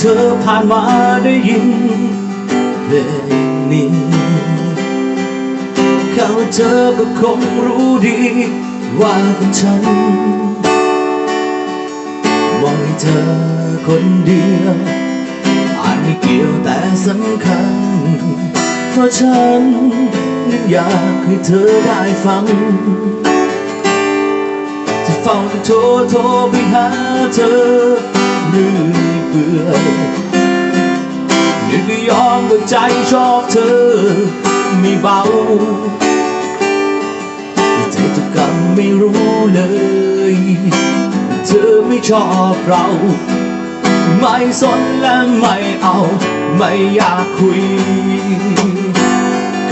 เธอผ่านมาได้ยินเพลงนี้เขาเธอก็คงรู้ดี ว่าฉันมองให้เธอคนเดียวอาจไม่เกี่ยวแต่สำคัญ เพราะฉันนั้นอยากให้เธอได้ฟังจะเฝ้าจะโทรโทรไปหาเธอเรื่อย เปื่อยนึกก็ยอมก็ใจชอบเธอไม่เบาใจจะกำไม่รู้เลย เธอไม่ชอบเรา ไม่สนและไม่เอา ไม่อยากคุย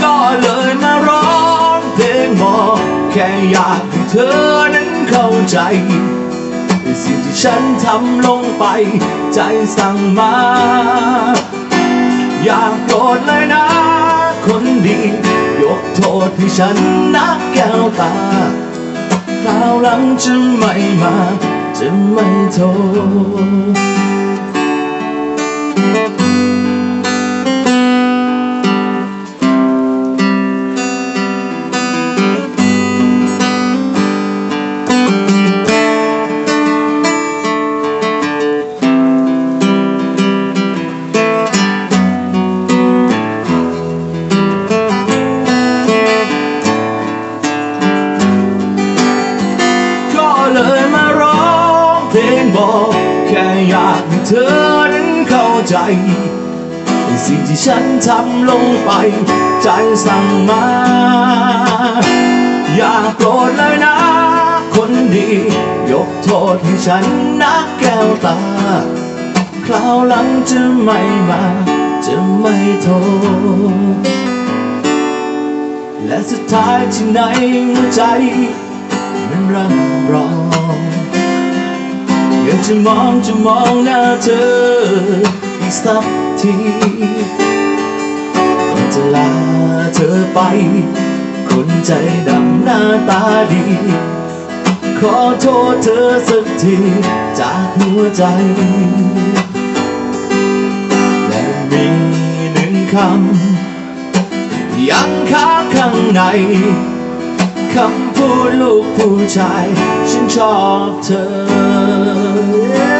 ก็เลยมาร้องเพลงบอแค่อยากให้เธอนั้นเข้าใจ สิ่งที่ฉันทำลงไป ใจสั่งมา อยากโกรธเลยนะ คนดี ยกโทษให้ฉันนักแก้วตาคราวหลังจะไม่มา จะไม่โทษ เลยมาร้องเพลงบอกแค่อยากให้เธอนั้นเข้าใจสิ่งที่ฉันทำลงไป ใจสั่งมา อย่าโกรธเลยนะ คนดี ยกโทษให้ฉันนะแก้วตา คราวหลังจะไม่มา จะไม่โทษและสุดท้ายที่ในหัวใจ มันร่ำร้องอยากจะมองจะมองหน้าเธออีกสักทีก่อนจะลาเธอไป คนใจดำหน้าตาดี ขอโทษเธอสักทีจากหัวใจและมีหนึ่งคำยังค้างข้างในคำ พูดลูกผู้ชาย ฉันชอบเธอ